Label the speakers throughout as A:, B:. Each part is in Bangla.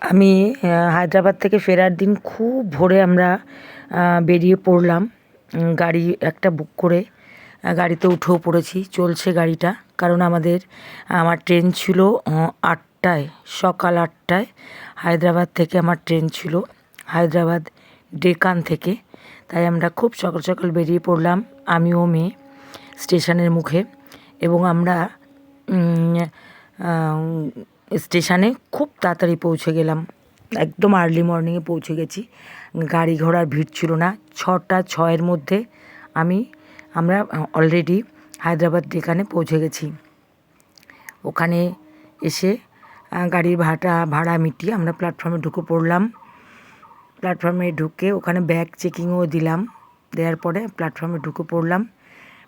A: আমি হায়দ্রাবাদ থেকে ফেরার দিন খুব ভোরে আমরা বেরিয়ে পড়লাম। গাড়ি একটা বুক করে গাড়িতে উঠেও পড়েছি। চলছে গাড়িটা, কারণ আমাদের, আমার ট্রেন ছিল আটটায়, সকাল আটটায়। হায়দ্রাবাদ থেকে আমার ট্রেন ছিল, হায়দ্রাবাদ ডেকান থেকে। তাই আমরা খুব সকাল সকাল বেরিয়ে পড়লাম, আমিও মেয়ে, স্টেশনের মুখে। এবং আমরা স্টেশনে খুব তাড়াতাড়ি পৌঁছে গেলাম। একদম আর্লি মর্নিংয়ে পৌঁছে গেছি। গাড়ি ঘোড়ার ভিড় ছিল না। ছটা ছয়ের মধ্যে আমি, আমরা অলরেডি হায়দ্রাবাদ ডেকানে পৌঁছে গেছি। ওখানে এসে গাড়ির ভাড়া ভাড়া মিটিয়ে আমরা প্ল্যাটফর্মে ঢুকে পড়লাম। প্ল্যাটফর্মে ঢুকে ওখানে ব্যাগ চেকিংও দিলাম। দেওয়ার পরে প্ল্যাটফর্মে ঢুকে পড়লাম।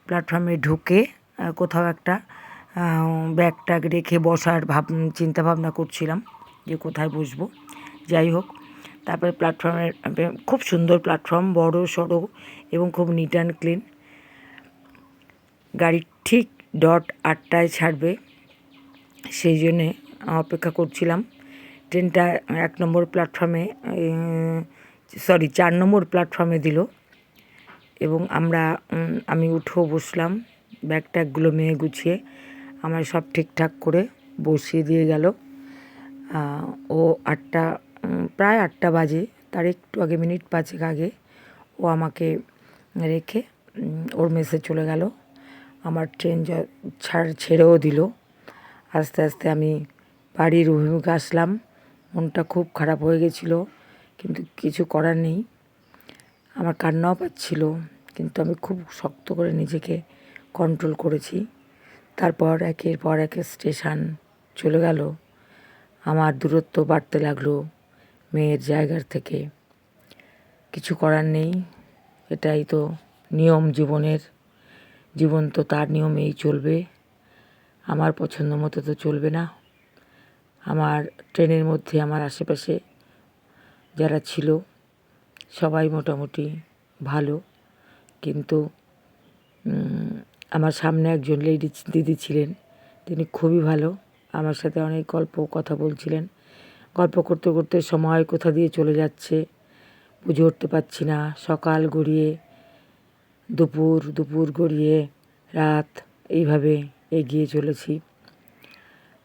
A: প্ল্যাটফর্মে ঢুকে কোথাও একটা ব্যাগ ট্যাগ রেখে বসার ভাব চিন্তা ভাবনা করছিলাম যে কোথায় বসবো। যাই হোক, তারপরে প্ল্যাটফর্মের খুব সুন্দর প্ল্যাটফর্ম বড়, সড়ো এবং খুব নিট অ্যান্ড ক্লিন গাড়ি ঠিক ডট আটটায় ছাড়বে, সেই জন্যে অপেক্ষা করছিলাম। ট্রেনটা এক নম্বর প্ল্যাটফর্মে সরি চার নম্বর প্ল্যাটফর্মে দিল এবং আমরা আমি উঠেও বসলাম ব্যাগ ট্যাগগুলো মেয়ে গুছিয়ে। আমার সব ঠিকঠাক করে বসিয়ে দিয়ে গেল। ও আটটা প্রায় আটটা বাজে। তার একটু আগে, মিনিট পাঁচেক আগে ও আমাকে রেখে ওর মেসে চলে গেল। আমার ট্রেন ছাড় ছেড়েও দিল। আস্তে আস্তে আমি বাড়ির অভিমুখে আসলাম। মনটা খুব খারাপ হয়ে গেছিল, কিন্তু কিছু করার নেই। আমার কান্নাও পাচ্ছিল, কিন্তু আমি খুব শক্ত করে নিজেকে কন্ট্রোল করেছি। তারপর একের পর এক স্টেশন চলে গেল। আমার দূরত্ব বাড়তে লাগল মেয়ের জায়গার থেকে। কিছু করার নেই, এটাই তো নিয়ম জীবনের। জীবন তো তার নিয়মেই চলবে। আমার পছন্দ মতো তো চলবে না। আমার ট্রেনের মধ্যে আমার আশেপাশে যারা ছিল, সবাই মোটামুটি ভালো। কিন্তু আমার সামনে একজন লেডি দিদি ছিলেন। তিনি খুবই ভালো। আমার সাথে অনেক গল্প, কথা বলছিলেন। গল্প করতে করতে সময় কোথা দিয়ে চলে যাচ্ছে, বুঝে উঠতে পারছি না। সকাল গড়িয়ে, দুপুর দুপুর গড়িয়ে, রাত, এইভাবে এগিয়ে চলেছি।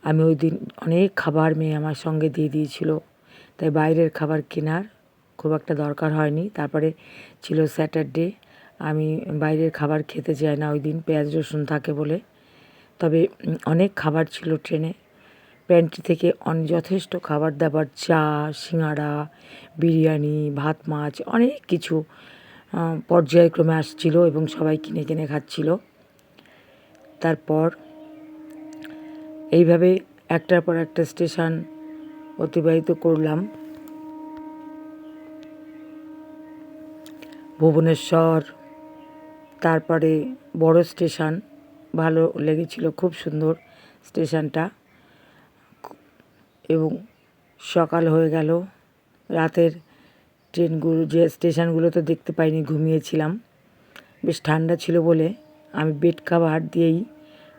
A: আমি ওই দিন অনেক খাবার মেয়ে আমার সঙ্গে দিয়ে দিয়েছিল। তাই বাইরের খাবার কেনার খুব একটা দরকার হয়নি। তারপরে ছিল স্যাটারডে আমি বাইরের খাবার খেতে চাই না, ওই দিন পেঁয়াজ রসুন থাকে বলে। তবে অনেক খাবার ছিল ট্রেনে। প্যান্ট্রি থেকে অন যথেষ্ট খাবার দাবার, চা সিঙাড়া বিরিয়ানি, ভাত, মাছ, অনেক কিছু পর্যায়ক্রমে আসছিল এবং সবাই কিনে কিনে খাচ্ছিল। তারপর এইভাবে একটার পর একটা স্টেশন অতিবাহিত করলাম। ভুবনেশ্বর তারপরে বড় স্টেশন, ভালো লেগেছিল, খুব সুন্দর স্টেশনটা। এবং সকাল হয়ে গেল, রাতের ট্রেনগুলো, যে স্টেশনগুলো তো দেখতে পাইনি, ঘুমিয়েছিলাম। বেশ ঠান্ডা ছিল বলে আমি বেড কাভার দিয়েই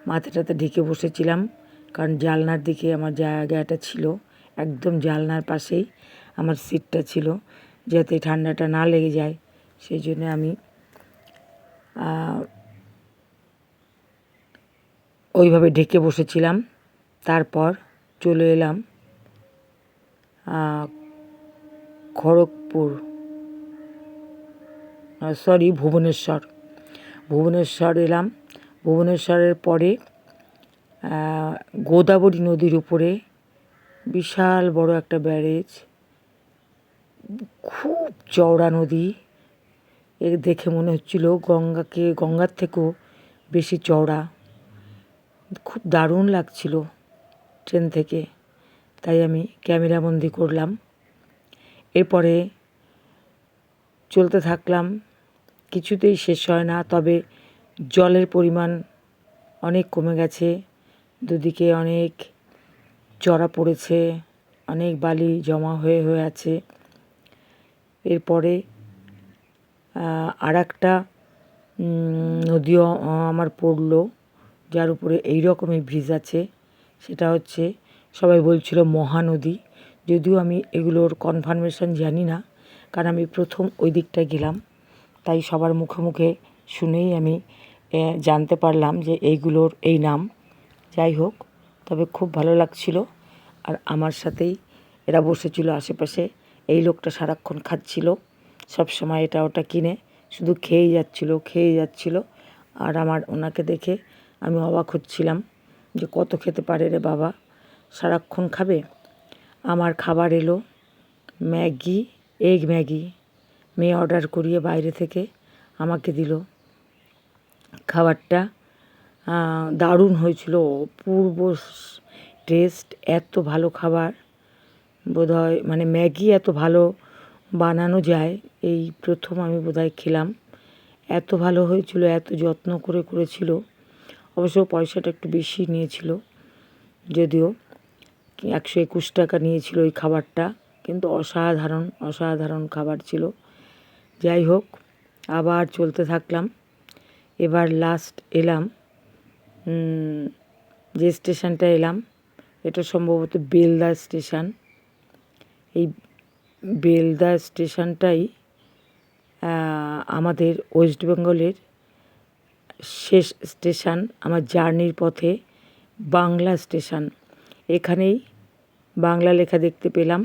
A: মাথাটাতে ঢেকে বসেছিলাম, কারণ জানলার দিকে আমার জায়গাটা ছিল, একদম জানলার পাশেই আমার সিটটা ছিল, যাতে ঠান্ডাটা না লেগে যায়। সেই জন্য আমি ওইভাবে ঢেকে বসেছিলাম। তারপর চলে এলাম খড়গপুর। সরি ভুবনেশ্বর। ভুবনেশ্বর এলাম। ভুবনেশ্বরের পরে গোদাবরী নদীর উপরে বিশাল বড় একটা ব্যারেজ, খুব চওড়া নদী। এ দেখে মনে হচ্ছিল গঙ্গাকে, গঙ্গার থেকেও বেশি চওড়া। খুব দারুণ লাগছিল ট্রেন থেকে। তাই আমি ক্যামেরাবন্দি করলাম। এরপরে চলতে থাকলাম। কিছুতেই শেষ হয় না, তবে জলের পরিমাণ অনেক কমে গেছে। দুদিকে অনেক চড়া পড়েছে, অনেক বালি জমা হয়ে হয়ে আছে। এরপরে আর একটা নদীও আমার পড়ল, যার উপরে এই রকমই ব্রিজ আছে। সেটা হচ্ছে, সবাই বলছিল মহানদী। যদিও আমি এগুলোর কনফার্মেশন জানি না, কারণ আমি প্রথম ওই দিকটায় গেলাম। তাই সবার মুখে মুখে শুনেই আমি জানতে পারলাম যে এইগুলোর এই নাম। যাই হোক, তবে খুব ভালো লাগছিল। আর আমার সাথেই এরা বসেছিল, আশেপাশে এই লোকটা সারাক্ষণ খাচ্ছিল। সব সময় এটা ওটা কিনে, শুধু খেয়েই যাচ্ছিল খেয়েই যাচ্ছিল। আর আমার ওনাকে দেখে আমি অবাক হচ্ছিলাম যে কত খেতে পারে রে বাবা, সারাক্ষণ খাবে? আমার খাবার এলো, ম্যাগি, এগ ম্যাগি। মেয়ে অর্ডার করিয়ে বাইরে থেকে আমাকে দিল। খাবারটা দারুণ হয়েছিল। অপূর্ব টেস্ট, এত ভালো খাবার। বোধহয় মানে ম্যাগি এত ভালো বানানো যায়, এই প্রথম আমি বোধহয় খেলাম। এত ভালো হয়েছিল, এত যত্ন করে করেছিল। অবশ্য পয়সাটা একটু বেশি নিয়েছিল। যদিও একশো একুশ টাকা নিয়েছিল ওই খাবারটা, কিন্তু অসাধারণ অসাধারণ খাবার ছিল। যাই হোক, আবার চলতে থাকলাম। এবার লাস্ট এলাম। যে স্টেশনটা এলাম, এটা সম্ভবত বেলদা স্টেশন এই বেলদা স্টেশনটাই আমাদের ওয়েস্ট বেঙ্গলের শেষ স্টেশন, আমার জার্নির পথে বাংলা স্টেশন। এখানেই বাংলা লেখা দেখতে পেলাম।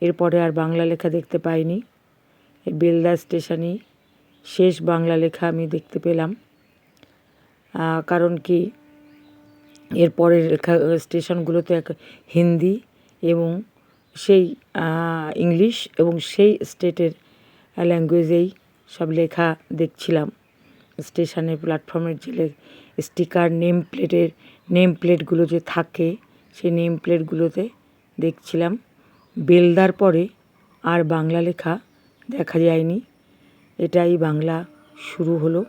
A: এরপরে আর বাংলা লেখা দেখতে পাইনি। বেলদা স্টেশনেই শেষ বাংলা লেখা আমি দেখতে পেলাম। কারণ কি, এরপরের লেখা, স্টেশনগুলোতে এক হিন্দি এবং সেই ইংলিশ এবং সেই স্টেটের ল্যাঙ্গুয়েজেই সব লেখা দেখছিলাম। স্টেশনের প্ল্যাটফর্মের যে স্টিকার নেম প্লেটের নেম প্লেটগুলো যে থাকে, সেই নেম প্লেটগুলোতে দেখছিলাম। বেলদার পরে আর বাংলা লেখা দেখা যায়নি। এটাই বাংলা শুরু হলো।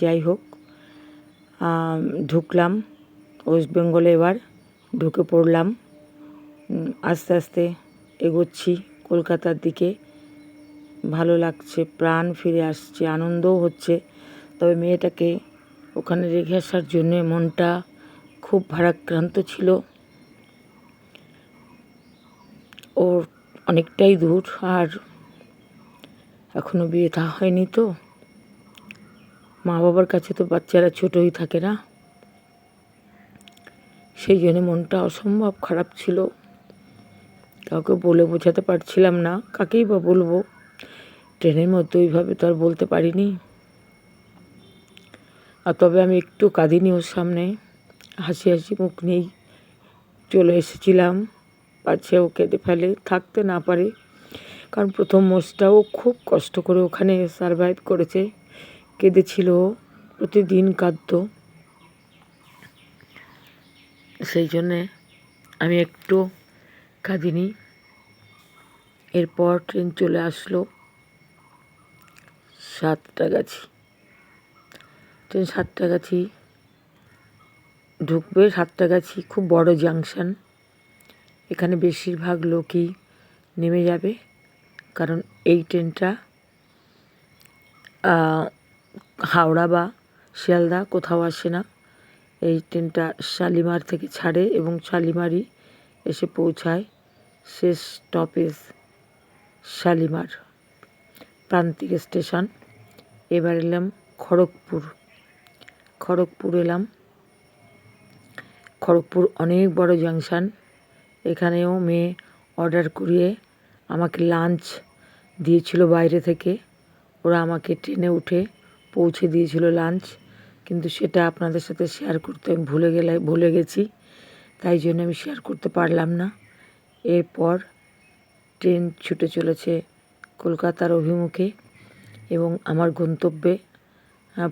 A: যাই হোক ঢুকলাম। ওয়েস্ট বেঙ্গলে এবার ঢুকে পড়লাম। আস্তে আস্তে এগোচ্ছি কলকাতার দিকে। ভালো লাগছে, প্রাণ ফিরে আসছে, আনন্দও হচ্ছে। তবে মেয়েটাকে ওখানে রেখে আসার জন্যে মনটা খুব ভারাক্রান্ত ছিল। ওর অনেকটাই দূর, আর এখনও বিয়ে থা, হয়নি তো? মা বাবার কাছে তো বাচ্চারা ছোটই থাকে না? সেই জন্য মনটা অসম্ভব খারাপ ছিল। কাউকে বলে বোঝাতে পারছিলাম না, কাকেই বা বলব? ট্রেনের মধ্যে ওইভাবে তো আর বলতে পারিনি। আর তবে আমি একটু কাঁদিনি ওর সামনে। হাসি হাসি মুখ নিয়েই চলে এসেছিলাম। পাচ্ছে ও কেঁদে ফেলে, থাকতে না পারে। কারণ প্রথম মোষটাও খুব কষ্ট করে ওখানে সারভাইভ করেছে। কেঁদেছিল প্রতিদিন কাঁদতো। সেই জন্যে আমি একটু কাঁদিনি এরপর ট্রেন চলে আসলো সাতটা গাছি। ট্রেন সাতটা গাছি ঢুকবে, সাতটা গাছি খুব বড় জাংশন। এখানে বেশিরভাগ লোকই নেমে যাবে, কারণ এই ট্রেনটা হাওড়া বা শিয়ালদা কোথাও আসে না। এই ট্রেনটা শালিমার থেকে ছাড়ে এবং শালিমারই এসে পৌঁছায়। শেষ স্টপেজ শালিমার প্রান্তিক স্টেশন এবার এলাম খড়গপুর। খড়গপুর এলাম। খড়গপুর অনেক বড় জাংশন এখানেও মেয়ে অর্ডার করিয়ে আমাকে লাঞ্চ দিয়েছিল বাইরে থেকে। ওরা আমাকে ট্রেনে উঠে পৌঁছে দিয়েছিল লাঞ্চ কিন্তু সেটা আপনাদের সাথে শেয়ার করতে আমি ভুলে গেলে, ভুলে গেছি। তাই জন্য আমি শেয়ার করতে পারলাম না। এরপর ট্রেন ছুটে চলেছে কলকাতার অভিমুখে এবং আমার গন্তব্যে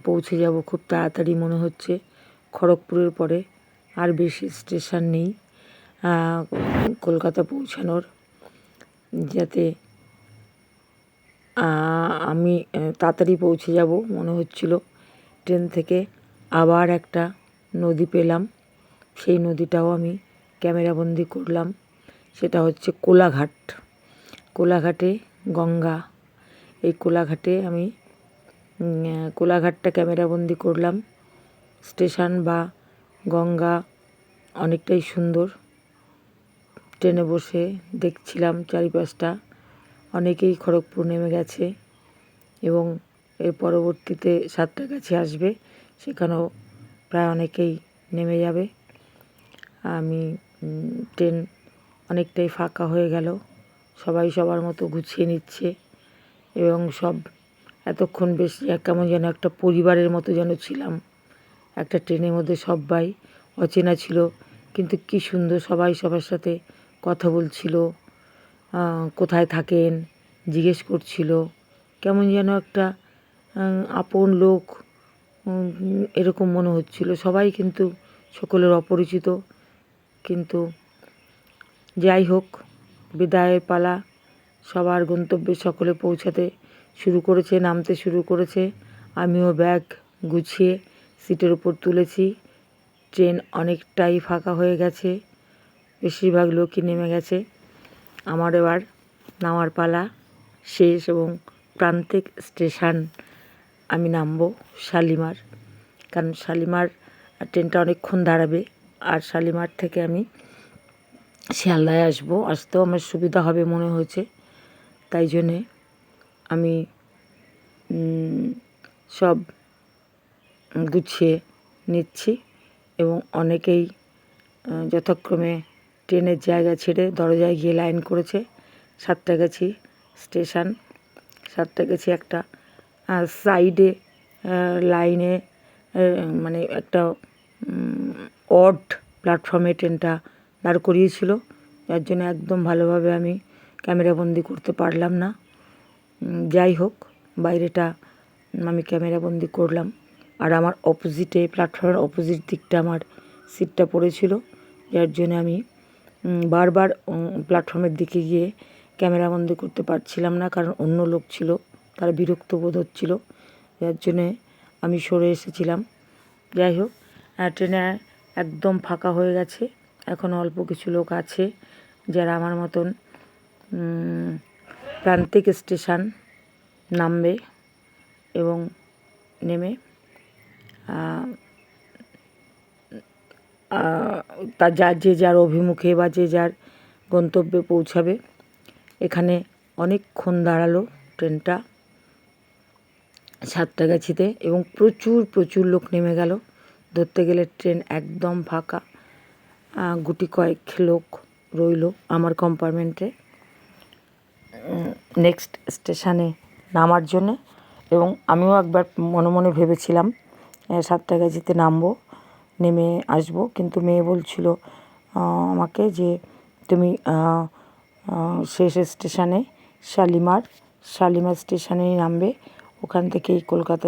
A: পৌঁছে যাব খুব তাড়াতাড়ি মনে হচ্ছে। খড়গপুরের পরে আর বেশি স্টেশন নেই। কলকাতা পৌঁছানোর যাতে আমি তাড়াতাড়ি পৌঁছে যাব মনে হচ্ছিল। ট্রেন থেকে আবার একটা নদী পেলাম। সেই নদীটাও আমি ক্যামেরাবন্দি করলাম। সেটা হচ্ছে কোলাঘাট। কোলাঘাটে গঙ্গা। এই কোলাঘাটে আমি কোলাঘাটটা ক্যামেরাবন্দি করলাম। স্টেশন বা গঙ্গা অনেকটাই সুন্দর। ট্রেনে বসে দেখছিলাম চারিপাশটা। অনেকেই খড়গপুর নেমে গেছে এবং এর পরবর্তীতে সাঁতরাগাছি আসবে। সেখানেও প্রায় অনেকেই নেমে যাবে। আমি ট্রেন অনেকটাই ফাঁকা হয়ে গেল। সবাই সবার মতো গুছিয়ে নিচ্ছে এবং সব এতক্ষণ বেশ কেমন যেন একটা পরিবারের মতো যেন ছিলাম। একটা ট্রেনের মধ্যে সবাই অচেনা ছিল, কিন্তু কি সুন্দর সবাই সবার সাথে কথা বলছিল কোথায় থাকেন, জিজ্ঞেস করছিল। কেমন যেন একটা আপন লোক এরকম মনে হচ্ছিল। সবাই কিন্তু সকলের অপরিচিত, কিন্তু যাই হোক, বিদায়ের পালা সবার গন্তব্যে সকলে পৌঁছাতে শুরু করেছে, নামতে শুরু করেছে। আমিও ব্যাগ গুছিয়ে সিটের উপর তুলেছি। ট্রেন অনেকটাই ফাঁকা হয়ে গেছে, বেশিরভাগ লোকই নেমে গেছে। আমার এবার নামার পালা শেষ এবং প্রান্তিক স্টেশন আমি নামবো শালিমার। কারণ শালিমার ট্রেনটা অনেকক্ষণ দাঁড়াবে, আর শালিমার থেকে আমি শিয়ালদায় আসব, আসতেও আমার সুবিধা হবে মনে হয়েছে। তাই জন্যে আমি সব গুছিয়ে নিচ্ছি এবং অনেকেই যথাক্রমে ট্রেনের জায়গা ছেড়ে দরজায় গিয়ে লাইন করেছে। সাতটাগাছি স্টেশন, সাতটাগাছি একটা সাইডে লাইনে মানে একটা অড প্ল্যাটফর্মে ট্রেনটা দাঁড় করিয়েছিল। যার জন্য একদম ভালোভাবে আমি ক্যামেরাবন্দি করতে পারলাম না। যাই হোক, বাইরেটা আমি ক্যামেরাবন্দি করলাম। আর আমার অপোজিটে প্ল্যাটফর্মের অপোজিট দিকটা আমার সিটটা পড়েছিল। যার জন্য আমি বারবার প্ল্যাটফর্মের দিকে গিয়ে ক্যামেরাবন্দি করতে পারছিলাম না। কারণ অন্য লোক ছিল, তারা বিরক্ত বোধ হচ্ছিল। যার জন্যে আমি সরে এসেছিলাম। যাই হোক ট্রেনে একদম ফাঁকা হয়ে গেছে। এখন অল্প কিছু লোক আছে যারা আমার মতন প্রান্তিক স্টেশন নামবে এবং নেমে আহ, আহ, তা যার যে যার অভিমুখে বা যে যার গন্তব্যে পৌঁছাবে। এখানে অনেকক্ষণ দাঁড়াল ট্রেনটা সাতটাগাছিতে এবং প্রচুর প্রচুর লোক নেমে গেল। ধরতে গেলে ট্রেন একদম ফাঁকা। গুটি কয়েক লোক রইল আমার কম্পার্টমেন্টে নেক্সট স্টেশনে নামার জন্যে। এবং আমিও একবার মনে মনে ভেবেছিলাম আহ, সাতটাগাছিতে নামবো নেমে আসব। কিন্তু মেয়ে বলছিল আমাকে যে তুমি শেষ স্টেশনে শালিমার শালিমার স্টেশনেই নামবে ওখান থেকেই কলকাতা